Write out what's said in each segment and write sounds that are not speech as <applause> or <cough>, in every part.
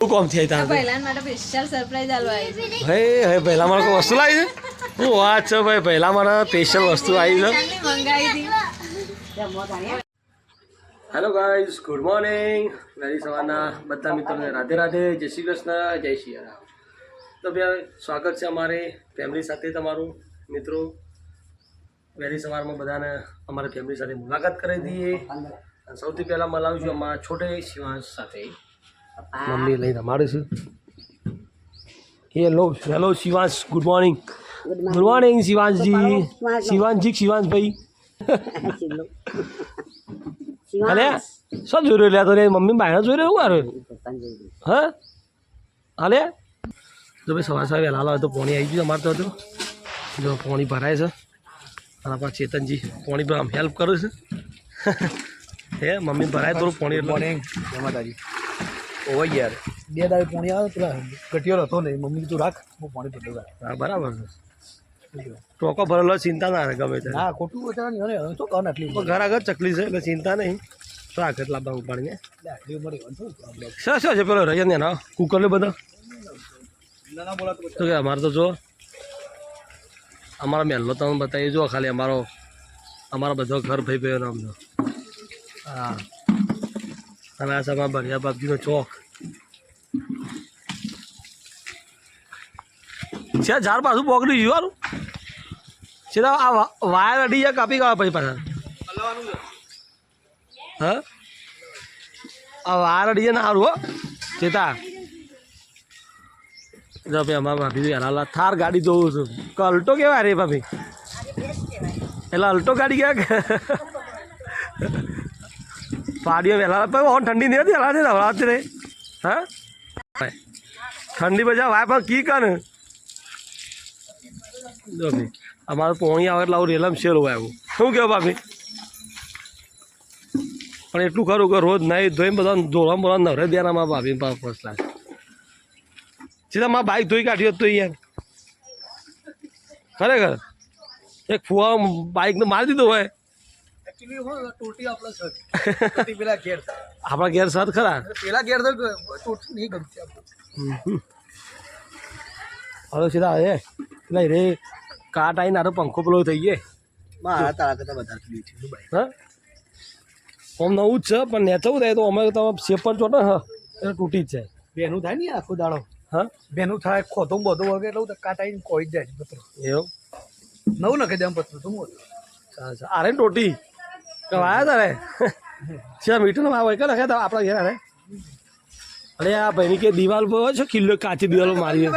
શું કોમ થઈ તાર પહેલા માટે સ્પેશિયલ સરપ્રાઈઝ આલવા આવી છે. હે હે પહેલા મારે કોઈ વસ્તુ લાવી છે? હું વાત છે ભાઈ પહેલા મારે સ્પેશિયલ વસ્તુ આવી છે. મંગાવી હતી હેલો ગાઈઝ ગુડ મોર્નિંગ વહેલી સવારના બધા મિત્રોને રાધે રાધે જય શ્રી કૃષ્ણ જય શ્રી રામ. તો ભાઈ સ્વાગત છે અમારે ફેમિલી સાથે તમારું મિત્રો. વહેલી સવારમાં બધાને અમારી ફેમિલી સાથે મુલાકાત કરી દઈએ. અને સૌથી પહેલાં મલાવું છું અમારા છોટે શિવાંશ સાથે. મમ્મી લઈને તમારે છું. Hello hello Shivansh good morning good morning શિવાંશજી. શિવાંશજી શિવાંશભાઈ. અરે શું જોઈ રહ્યો લ્યા તો રે મમ્મી બાયણા જોઈ રહ્યો મારે હા? હાલે? જો ભાઈ સવાર સવારે વહેલા તો પોણી આવી ગયું અમારે તો હતું જો પોણી ભરાય છે. અને આપણા ચેતનજી પોણી પર આમ હેલ્પ કરે છે. <laughs> હે મમ્મી ભરાય થોડું પોણી એટલે. મોર્નિંગ જય યાર. બે દાડે પાણી આવે પેલા ઘટિયો હતો ને મમ્મી કીધું રાખ હું પાણી પીધું હા બરાબર ટોકો ભરેલો ચિંતા ના ગમે તે હા ખોટું નહીં હવે શું કહો આટલી ઘર આગળ ચકલી છે એટલે ચિંતા નહીં. રાખ એટલા બધા મળી શું શું છે પેલો રજન ને કુકર ને બધો તો કે અમારે તો જો અમારા મહેલનો તમે બતાવી જો ખાલી અમારો અમારા બધો ઘર ભાઈ ભાઈઓનો અમને હા. અને આ અમારા બરિયા ચોક. છે ઝાડ પાછું પોકડી જીવાનું છે આ વાયર અડી જાય, કાપી કાઢવા પછી પાછા. હા? આ વાયર અડી જાય ને સારું હો. ચેતા. જો ભાઈ, અમારા ભાભી હેરાલા થાર ગાડી જોઉં છું. અલ્ટો કેવા રે, ભાભી? એટલે અલ્ટો ગાડી ક્યાં પાડીઓ વહેલા પણ ઠંડી નહીં હતી હલા છે હલા રે હા ઠંડી બજા વાય પણ કી કન જો અમારે પોણી આવે એટલે આવું રેલમ શેર હોય આવું શું કહેવું ભાભી પણ એટલું ખરું કે રોજ નહીં ધોઈને બધા ધોળા બોલા નવરે દેના મારા ભાભી ફર્સ્ટ ક્લાસ સીધા મારા બાઈક ધોઈ કાઢ્યો તો યાર ખરેખર એક ફુવા બાઇકને મારી દીધો હોય હું આપણે સર પેલા ઘેર આપણા ઘેર સાથ ખરા? પેલા ઘેર તો ટોટી નહીં ગમતી આપણે હવે સીધા હે નહીં રે કાટ આવીને આરો પંખો પેલો થઈ ગયે. મારા તારા કરતા વધારે હા? આમ નવું જ છે પણ નેચવું થાય તો અમે તમે સેપર ચોટો હ. એટલે તૂટી જ જાય. બેનું થાય ને આખો દાડો? હા? બેનું થાય ખોતો બધો વગે એટલે કાટાઈને કોઈ જ જાય પત્ર. એવું? નવું નાખી દેમ પત્ર તું મોટું સારું સારું. અરે ટોટી વાયા તારે. છે મીઠું ના હોય કે લખે આપણા ઘેર અરે અરે આ ભાઈની કે દિવાલ પર છે કિલ્લો કાચી દિવાલો મારી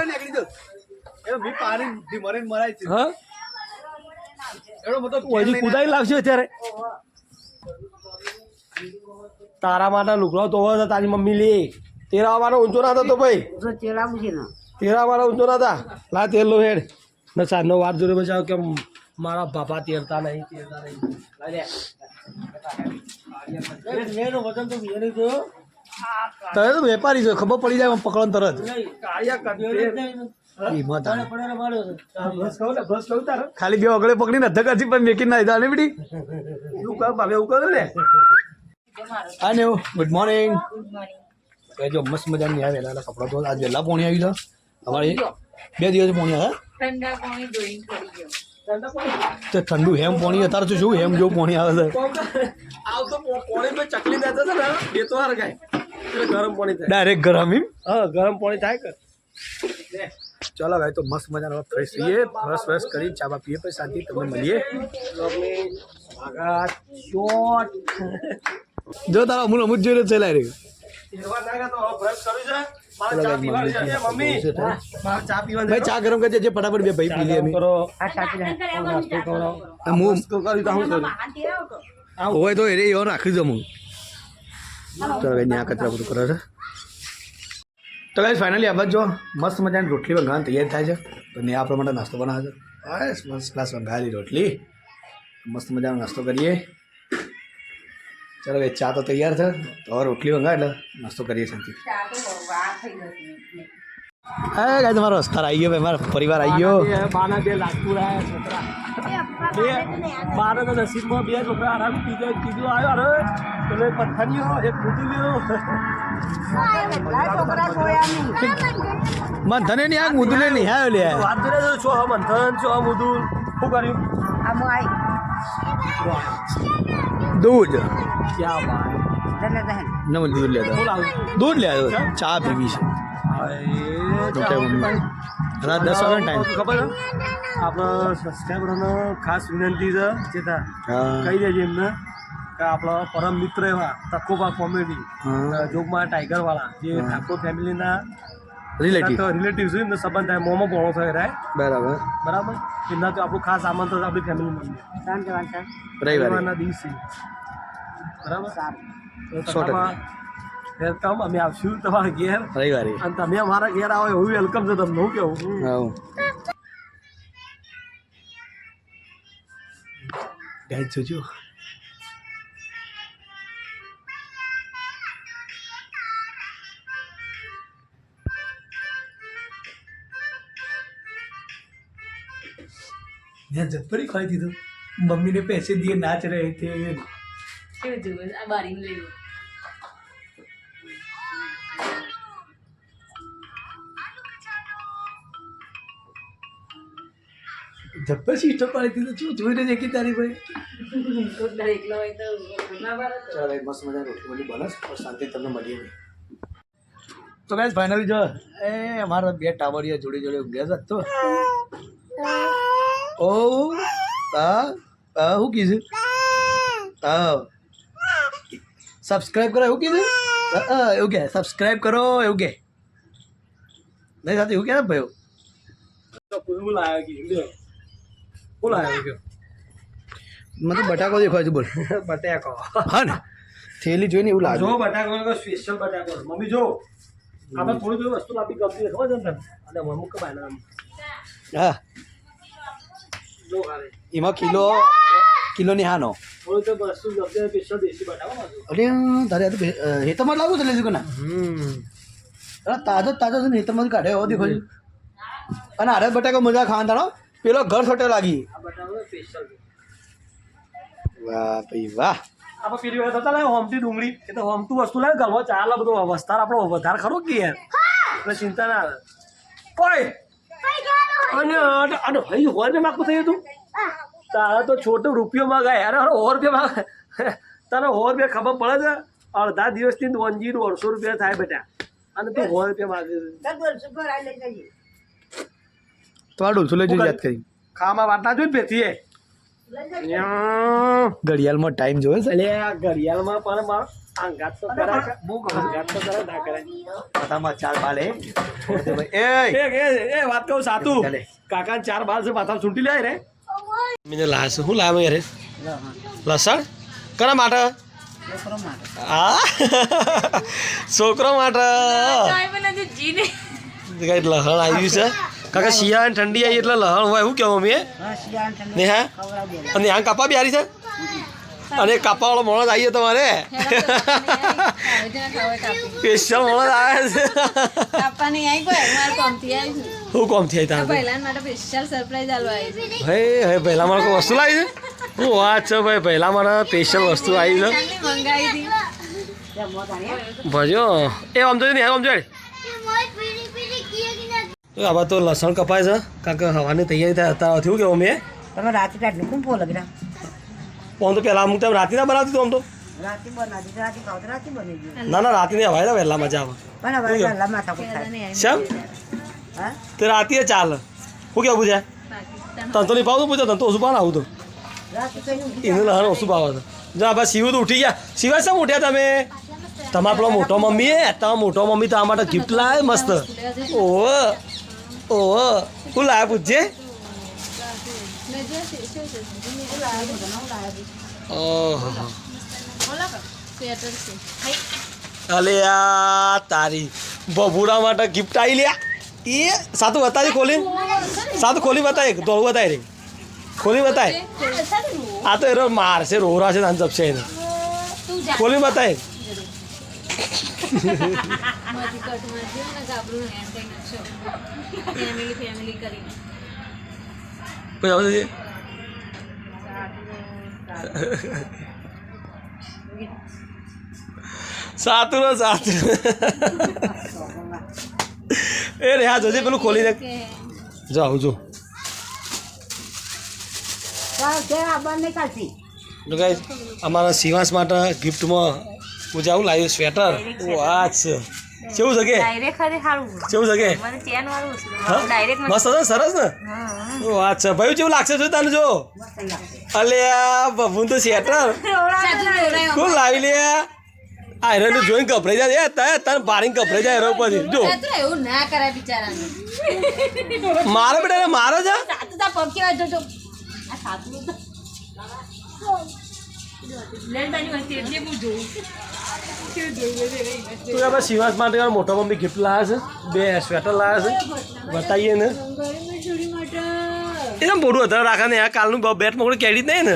હા? હજી કુદાઈ લાવશે અત્યારે. તારા માટે લુગડો તો હોય તારી મમ્મી લે. તેરા વાળો ઊંચો ના તો ભાઈ તેરા વાળો ઊંચો ના થા. લા તેલ લો હેડ. ને સાંજનો વાર જોડે બચાવ કે મારા બાપા તેરતા નહીં તેરતા નહીં. નહીં વેપારી છે ખબર પડી જાય પકડો તરત. નહીં, નહીં. ને, ખાલી બે ઓગળે પકડીને અધ્ધા કરતી પણ મેકી ના દીધા ને બેટી? એવું કર ભાવે એવું કર ને. હા ને ગુડ મોર્નિંગ જો મસ્ત મજાની આવે એના કપડા તો આજ વહેલા પોણી આવી અમારે બે દિવસ પોણી આવે. ઠંડા પોણી ધોઈને પડી ગયો. તો ઠંડુ હેમ પોણી અત્યારે તો શું હેમ જેવું પોણી આવે છે? આવતો પાણી પર ચકલી દેતો છે ને બે તો હાર ગાય એટલે ગરમ પાણી થાય. ડાયરેક્ટ ગરમ એમ? હા ગરમ પાણી થાય કર ચાલો ભાઈ તો મસ્ત મજાનો ફ્રેશ થઈએ ફ્રેશ ફ્રેશ કરી ચા બા પીએ પછી શાંતિ તમને મળીએ. જો તારા મૂળ અમુક જોઈને ચલાઈ રહ્યું તો બ્રશ કર્યું છે? મારે ચા પીવાની છે મમ્મી. મારે ચા પીવાની ભાઈ ચા ગરમ કરજે જે ફટાફટ બે ભાઈ પી લે અમે તો હોય તો એ એવો રાખી દઉં હું. ચાલો ભાઈ ત્યાં કચરા બધું કરે છે. તો ગાઈસ ફાઇનલી આ જો મસ્ત મજાની રોટલી વઘારવાની તૈયાર થાય છે. તો ને આ પ્રમાણે નાસ્તો બનાવે છે. બસ મસ્ત ક્લાસ વઘારેલી રોટલી. મસ્ત મજાનો નાસ્તો કરીએ. ચાલો ભાઈ ચા તો તૈયાર છે. તો હવે રોટલી વંગા એટલે નાસ્તો કરીએ શાંતિ. ચા તો વાર થઈ હા ગાય તમારો અસ્તાર આવી ગયો ભાઈ મારો પરિવાર આવી ગયો. બાના બે લાગતું રહ્યા છોકરા. બે બાના તો નસીબમાં બે છોકરા આરામ ત્રીજો કીધું આવ્યો અરે પેલો એક પથ્થરીઓ એક ફૂટીલીઓ મંથને નહીં આ મુદુલે નહીં હા લે. વાત કરે છે છો મંથન છો મુદુલ શું કર્યું? આ ક્યાં વાત ન મને દૂધ લેતા. દૂધ લે ચા પીવી છે. રાત દસ વાગ્યાનો ટાઈમ ખબર આપણો આપણા સબસ્ક્રાઈબરોનો ખાસ વિનંતી છે ચેતા. કહી દેજે એમને કે આપણો પરમ મિત્ર એવા તકોબા કોમેડી જોગમાં ટાઈગર વાળા જે ઠાકોર ફેમિલીના રિલેટિવ રિલેટિવ છે એમને સંબંધ થાય મોમો પોણો થાય રહે બરાબર. બરાબર? એમના તો આપણું ખાસ આમંત્રણ આપણી ફેમિલી મંદિર રવિવારના દિવસે. બરાબર? વેલકમ અમે આવશું તમારા ઘેર. રવિવારે. અને તમે અમારા ઘેર આવો એવું વેલકમ છે તમને હું કેવું? આવું. ગાય જોજો. મેં જબ્બરી ખવાઈ દીધું. મમ્મીને પૈસે દીએ નાચ રહે તે. આ બારી લઈ જબ્બર શીષ્ટો શું જોઈ રહ્યો તારી ભાઈ? એકલો તો ચાલો મસ્ત મજા રોટલી બોલી બનાસ શાંતિ તમને મળીએ તો ગાઈસ ફાઇનલી જો એ અમારા બે ટાબરિયા જોડે જોડે ગયા હતા તો ઓ હા હા શું કીધું હા સબસ્ક્રાઇબ કરો એવું કીધું હા, હા એવું કે સબસ્ક્રાઇબ કરો એવું કે નહીં સાથે એવું કે ભાઈ તો હું લાવ્યો કે લ્યો હું લાવ્યો કે મને તો બટાકો દેખાય છે બોલ બટાકો હા ને થેલી જોઈને એવું લાગે જો બટાકો સ્પેશિયલ બટાકો છે. મમ્મી જો આપણે થોડી થોડી વસ્તુ લાવી ગમતી હોય, ખબર છે ને તને અને મમ્મી કે બાયના આમ. હા જો ખાલી એમાં કિલો કિલો ની હાનો. અરે તારે હેતરમાં લાગુ છે લેજુ ના હમ અરે તાજો તાજો છે ને હેતરમાં કાઢે એવો દેખો છે અને આરે બટાકો મજા ખાવા તાણો પેલો ઘર છોટે લાગી. આ બટાકો વાહ ભાઈ વાહ. આપણે પેલી વખત હતા ને હોમતી ડુંગળી એ તો હોમતું વસ્તુ લાવે ગલવા ચાલે બધું વસ્તાર આપણો વધારે ખરો કે યાર? એટલે ચિંતા ના આવે. ઓય અને અને ભાઈ હોય રૂપિયા માખું થયું તું? તારા તો છોટો રૂપિયો માગાય. અરે અરે સો રૂપિયા માં <laughs> તને સો રૂપિયા ખબર પડે છે? અડધા દિવસથી વનજી દોઢસો રૂપિયા થાય બેટા. અને તું સો રૂપિયા માગે. તો આ ડોલસો લેજો યાદ કરી. ખાવામાં વાત ના જોઈ પેથી ઘડિયાળમાં ટાઈમ જોયો છે. ઘડિયાળમાં પણ મારો આંગાત તો કરાય આંગાત તો કરાય ના કરાય. માથામાં ચાર બાલ હે. એ એ. એ એ વાત કહું સાતું. કાકા ચાર બાલ છે માથા છૂટી લાય રે. મને લાશ શું લાવે યાર લસણ? કના માટે? આ? છોકરો માટે. લહણ આવ્યું છે? કાકા શિયાળ ઠંડી આવી એટલે લહણ હોય શું કેવું મેં ને હા? અને આ કાપા બી હારી છે? અને કાપા વાળો મોણસ આવીએ તમારે. સ્પેશિયલ મોણસ આવે છે. હું કોમથી આવી ભાઈ, હવે પહેલા મારે કોઈ વસ્તુ લાવી છે? હું વાત છે ભાઈ, પહેલા મારે સ્પેશિયલ વસ્તુ આવી છે. ભજો એ આમ જોઈ નહીં આમ જોડે આવા તો લસણ કપાય છે, કારણ કે હવાની તૈયારી થાય, અત્યારે થયું કેવું મેં તમે રાતે આટલું કોણ ફોન લગી તો પહેલાં અમુક ટાઈમ રાતે ના બનાવતી તું આમ તો રાતે બનાવી રાતે ખાવ તો રાતે બની ગયું. ના ના રાતે નહીં હવાય ને વહેલા મજા આવે. શેમ? તે રાતે ચાલે. શું કેવું પૂછે તને તો નહીં પાવતું પૂછે તને તો ઓછું ભાવ આવું તો. એને લહણ ઓછું ભાવે છે જો આપણે શિવ તો ઉઠી ગયા. શિવાય શેમ ઉઠ્યા તમે? તમારા પેલો મોટો મમ્મી એ તમારો મોટો મમ્મી તમારા માટે ગિફ્ટ લાવે મસ્ત. ઓહ ઓહ શું લાવે પૂછજે. શું શું ઓહો અલે આ તારી બબુડા માટે ગિફ્ટ આવી લ્યા. એ સાતું બતાવી ખોલી સાતું ખોલી બતાય ધોળું બતાય રે. ખોલી બતાય. આ તો એરો મારશે રોરા છે તાન જપશે એને. ખોલી બતાય. <laughs> કોઈ આવશે છે સાતું નો સાતું એ રે હા જોજે પેલું ખોલી દે જાઉં જો. આ તો ગાઈસ અમારા સિવાસ માટે ગિફ્ટમાં હું જાઉં લાવ્યું સ્વેટર વાત છે કેવું છે કે ડાયરેક્ટ ખાલી સારું કેવું છે કે મને ચેન વાળું હા? મસ્ત છે સરસ ને? ઓ અચ્છા. ભાઈ કેવું લાગશે જો તને જો? અલ્યા બબુન તો શેટર કોણ લાવી લે? આયરન જોઈને કપડે જાય. તને તને કપડે કપડાઈ જાય એના ઉપરથી. જો. એવું ના કરાય બિચારાને. મારે બેટા મારો છે? સાતું તા પગ જોજો આ સાતું લેન બાજુ હશે એટલે હું જોઉં. તું આપણે શિવાસ માટે મોટા મમ્મી ગિફ્ટ લાવ્યા છે. બે સ્વેટર લાવ્યા છે. બતાવીએ ને. એ તો મોટું વધારે રાખે ને આ કાલનું બેટ મોકડું કેડી જ નહીં ને.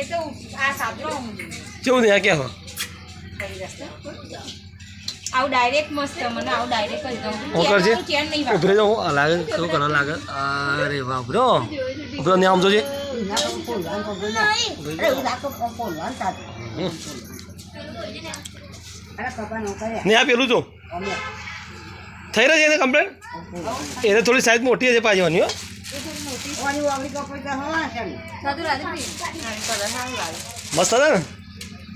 એ તો આ સાતરો કેવું ને આ કે હો આવું ડાયરેક્ટ મસ્ત મને આવું ડાયરેક્ટ જ હું ચેન નહીં ઉભરે જાઉં લાગે કેવું કરવા લાગે? અરે વાહ ઉભરો ઉભરો ને આમ જોજે. અરે પોલવાનું ને આ પેલું જો. થઈ રહ્યો છે એને કમ્પ્લેન એને થોડી સાઈઝ મોટી છે પાછવાની હો. મસ્ત હતા ને?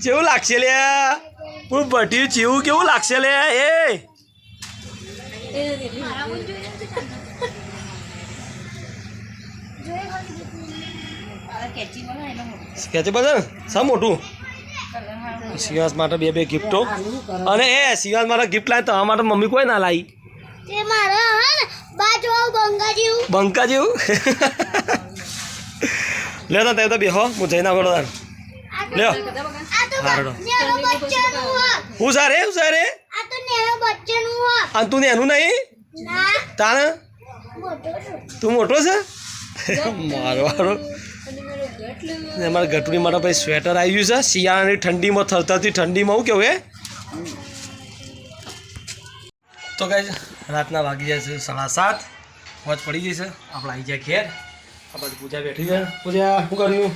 કેવું લાગશે લે. હું ભટ્યું ચીવું કેવું લાગશે લે એ. સ્કેચ બધા શા મોટું. સિવાસ માટે બે બે ગિફ્ટો અને એ સિવાસ માટે ગિફ્ટ લાવે તો આ માટે મમ્મી કોઈ ના લાવી બંકા જેવું લે તો તે તો બેહો હું જઈને આગળ લ્યો. હારડો હું સારે હું સારે અને તું એનું નહીં? તાણ? તું મોટો છે. મારો મારો. ને અમારા ગટુડી માટે ભાઈ સ્વેટર આવી ગયું છે. શિયાળાની ઠંડીમાં, થરથરતી ઠંડીમાં હું કેવું એ તો કઈ રાતના વાગી જાય છે સાડા સાત. વોચ પડી જશે આપણે આવી જાય ઘેર. આ પૂજા બેઠી છે. પૂજા, શું કર્યું?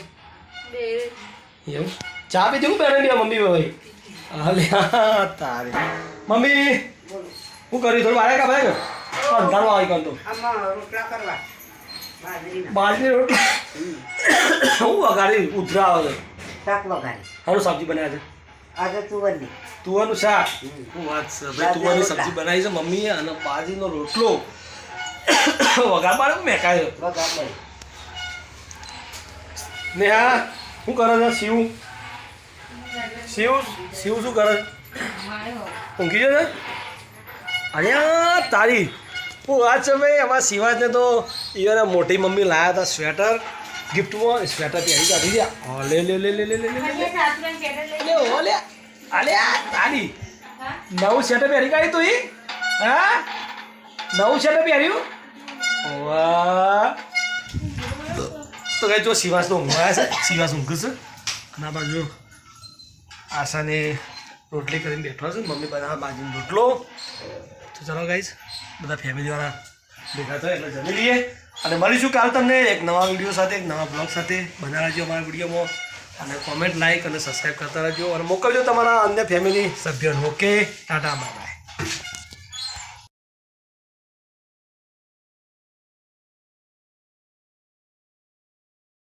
એવું? ચા પી હું પહેરે મમ્મી ભાઈ? હાલે તારે. મમ્મી, શું કર્યું? થોડું વારે કા ભાઈ? અંધારું આવી કરતો તો રોટલા કરવા. બાજરી રોટલી? હું વગાડી ઉધરા આવે. શાક વઘારી સારું સબ્જી બનાવ્યા છે. આજે તુવરની. તુવરનું શાક? શું વાત છે ભાઈ? તુવરની સબ્જી બનાવી છે મમ્મીએ અને બાજરીનો રોટલો. વઘાર પાડે મેકાયો વઘાર દઈ ને હા શું કરે છે શિવ? શિવ શિવ શું કરે ઊંઘી ગયો છે? અરે તારી. હું આ સમયે અમારા સિવાજને તો ઈયરે મોટી મમ્મી લાવ્યા હતા સ્વેટર, ગિફ્ટમાં સ્વેટર પહેરી કાઢી ગયા લે લે લે લે લે લે લે લે. ઓલે, અલે તારી નવું સ્વેટર પહેરી કાઢી તું ઈ? હા? નવું સ્વેટર પહેર્યું? વાહ. તો કઈ જો સિવાસ તો ઊંઘવા છે. સિવાસ ઊંઘ છે. ના બાજુ આશાને રોટલી કરીને બેઠો છે. મમ્મી બનાવવા બાજુનો રોટલો. તો ચલો ગાઈઝ બધા ફેમિલીવાળા ભેગા થાય એટલે જમી લઈએ. અને મળીશું કાલ તમને એક નવા વીડિયો સાથે, એક નવા બ્લોગ સાથે. બનાવી રહેજો અમારા વિડીયોમાં અને કોમેન્ટ લાઈક અને સબસ્ક્રાઈબ કરતા રહેજો. અને મોકલજો તમારા અન્ય ફેમિલી સભ્યોને. Okay tata, bye.